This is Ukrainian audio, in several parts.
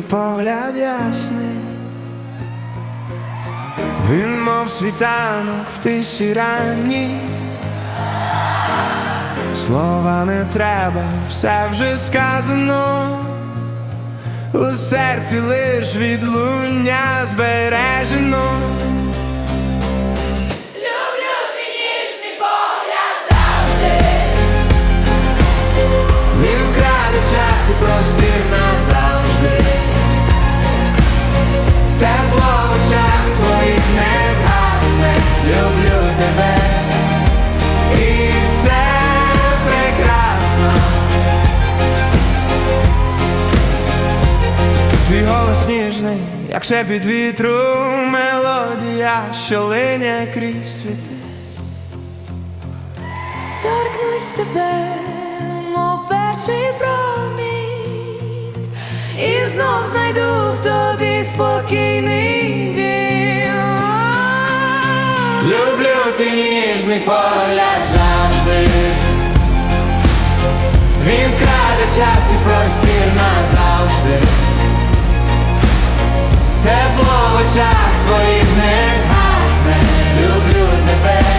Ніжний погляд ясний, він мов світанок в тиші ранній. Слова не треба, все вже сказано, у серці лиш відлуння збережено. шепіт вітру мелодія, що линя крізь світи. Торкнусь тебе, мов перший промінь, і знов знайду в тобі спокійний дім. Люблю ти ніжний погляд завжди. Він вкраде час і простір назавжди тепло в очах твоїх не згасне, люблю тебе.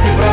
Спасибо.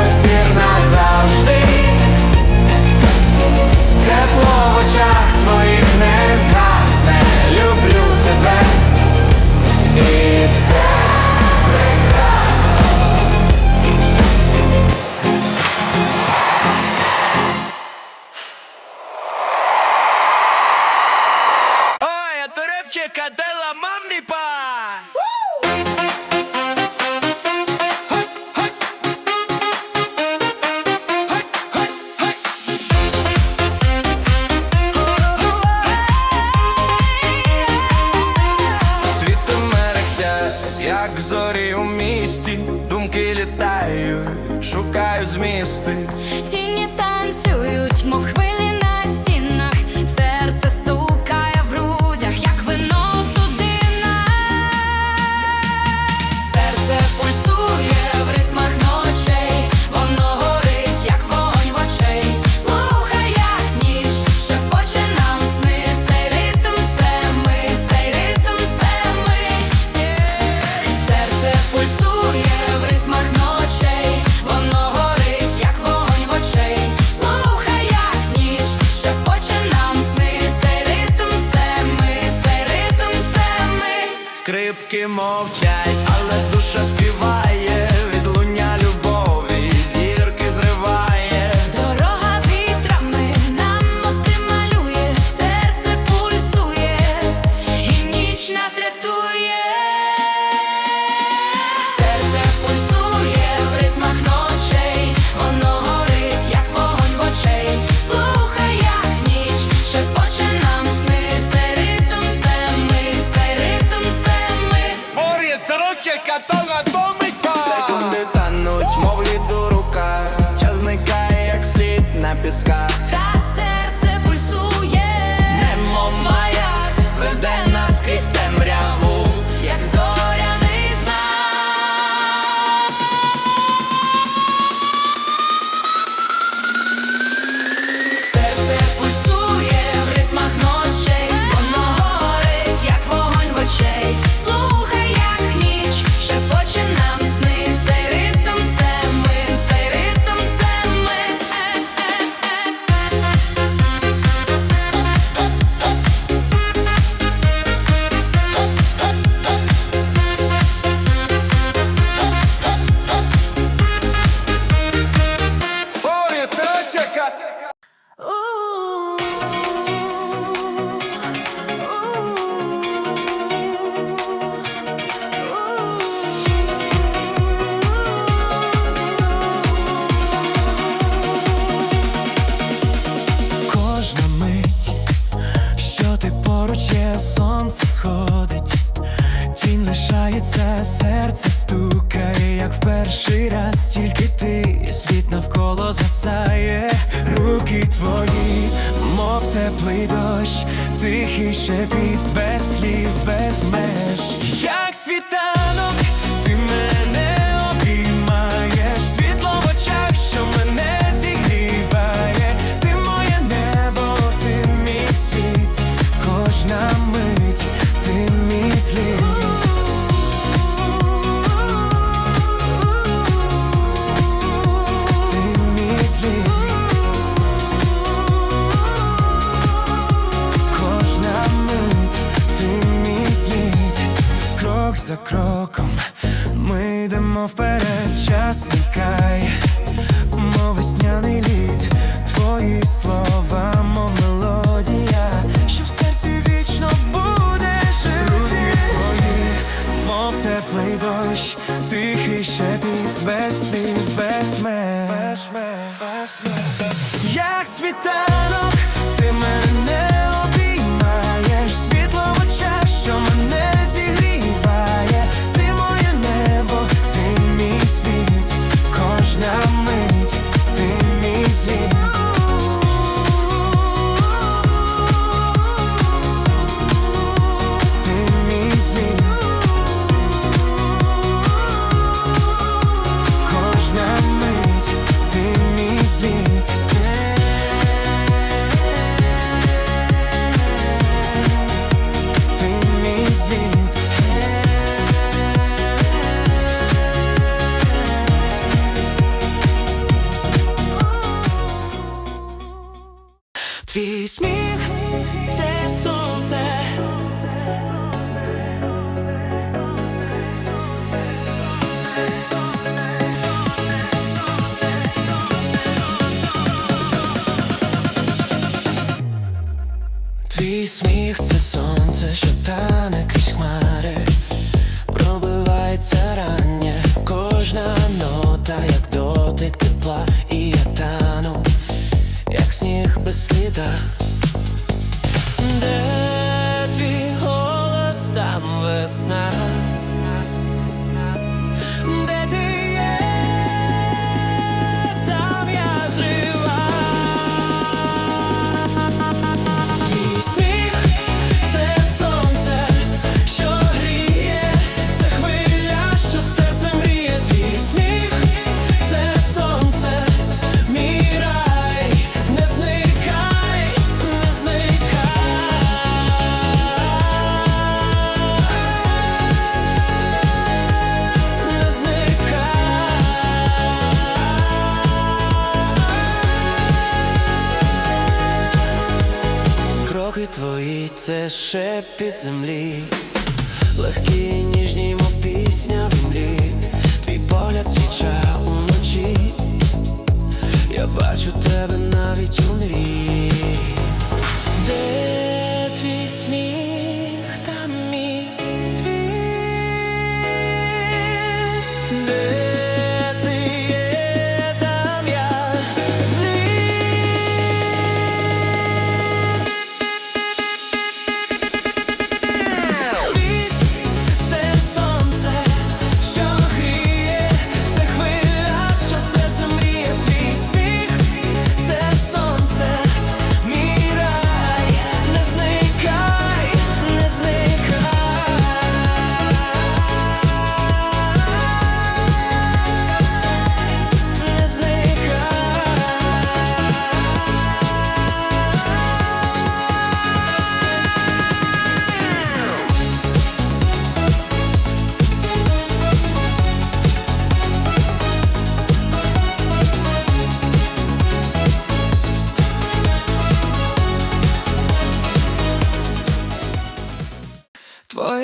Крок за кроком. Ми йдемо вперед, час лікай, мов весняний лід, твої слова, мов мелодія, що в серці вічно буде жити. Твої, мов теплий дощ, тихий шепіт, без слів, без мен Як світанок.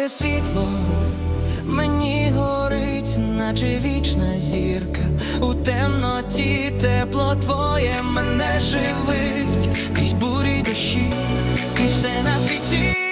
Світло мені горить, наче вічна зірка. У темноті тепло твоє мене живить крізь бурі дощі, крізь все на світі.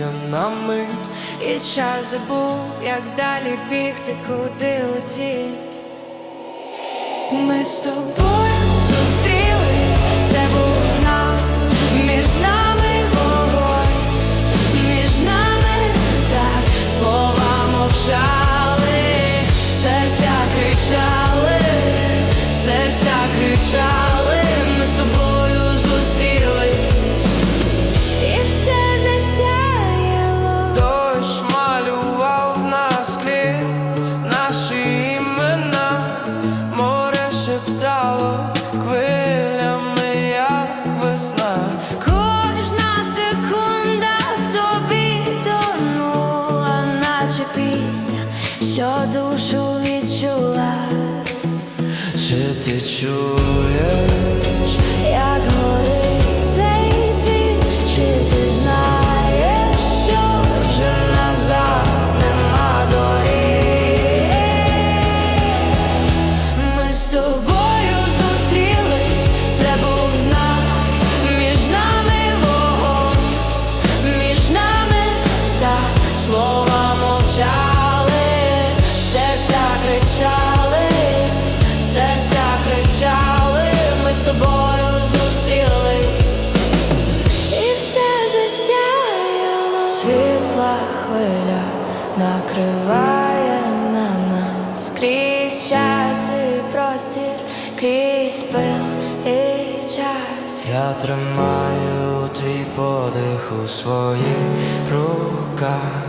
зупинився на мить І час забув, як далі бігти, куди летіть. Ми з тобою зустрілися show. Я тримаю твій подих у своїх руках.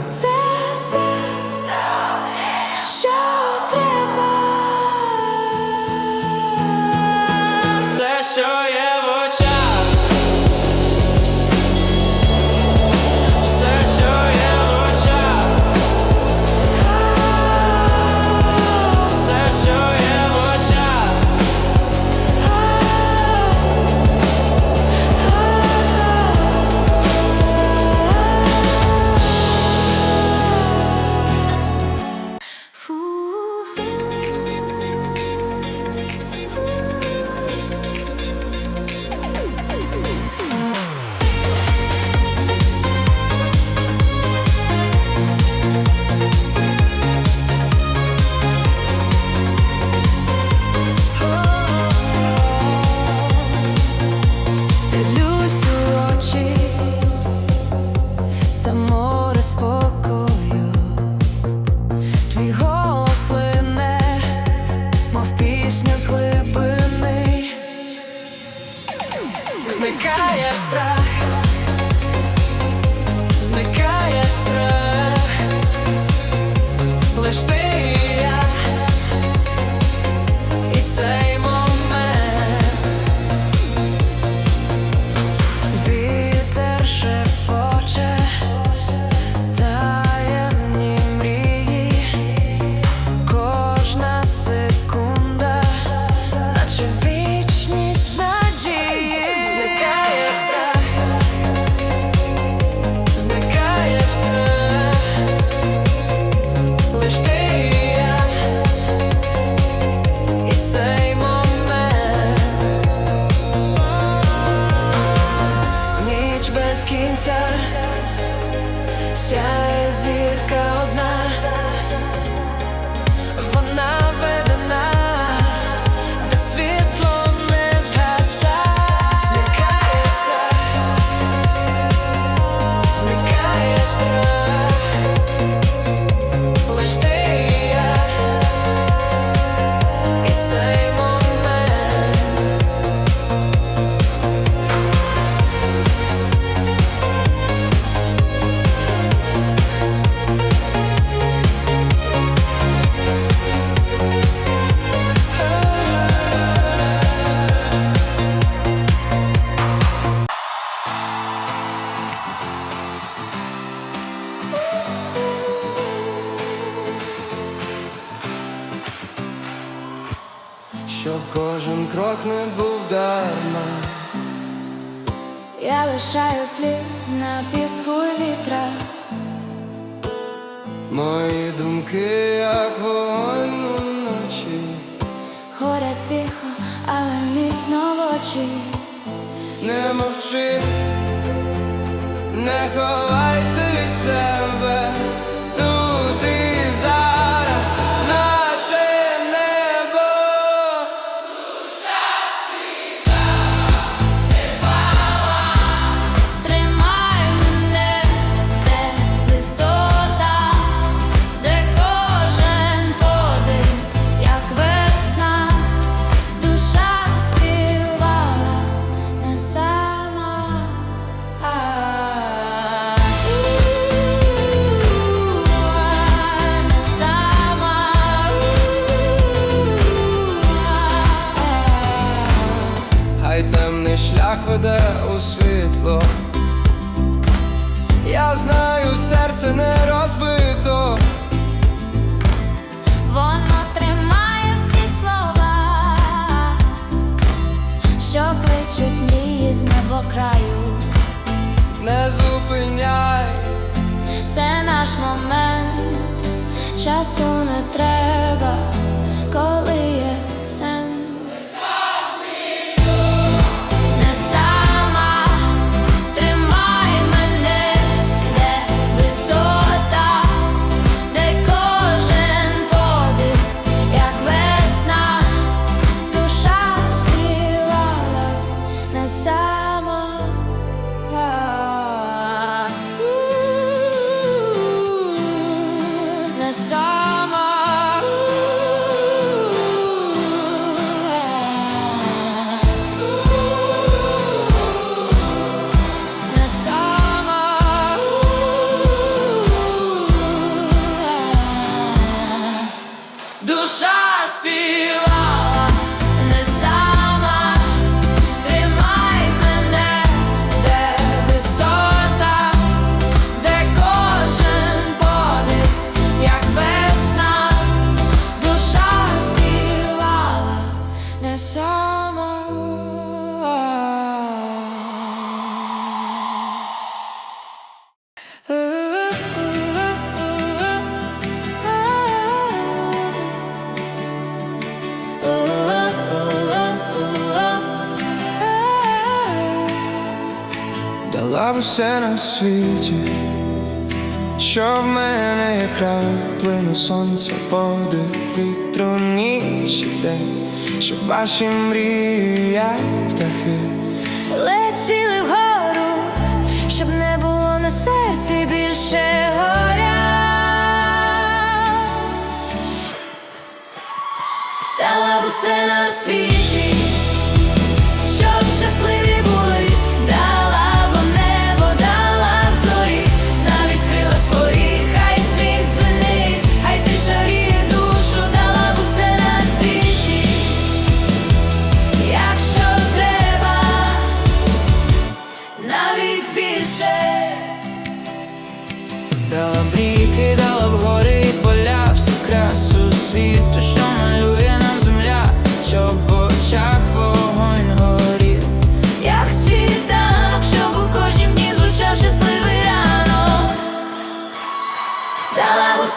Shine. Я лишаю слід на піску вітра. Мої думки, як вогонь уночі, Горять тихо, але міцно в очі. не мовчи, не ховайся від себе, світло. Я знаю, серце не розбито. Воно тримає всі слова, що кличуть мрії з небокраю. Не зупиняй, Це наш момент, часу не треба, коли б усе на світі, що в мене краплину сонця, подих вітру, ніч і день, щоб ваші мрії, як птахи. Летіли вгору, щоб не було на серці більше горя. Дала б усе на світі,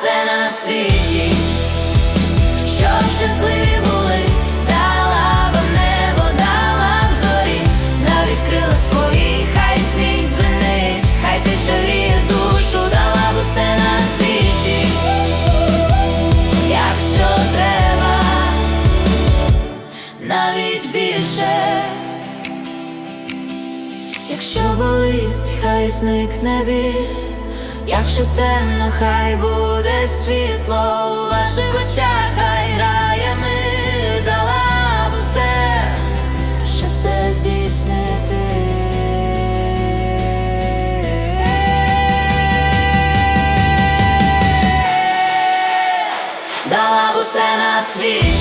Усе на світі, щоб щасливі були, дала б небо, дала б зорі, навіть крила свої, хай сміх дзвенить, хай ти шаріє душу, дала б усе на світі, якщо треба, навіть більше. Якщо болить, хай зникне біль Якщо темно, хай буде світло у ваших очах, хай грає мир, дала б усе, щоб це здійснити. Дала б усе на світі,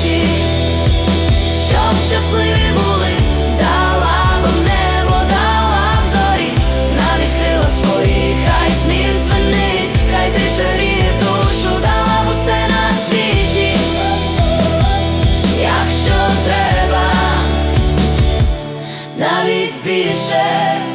навіть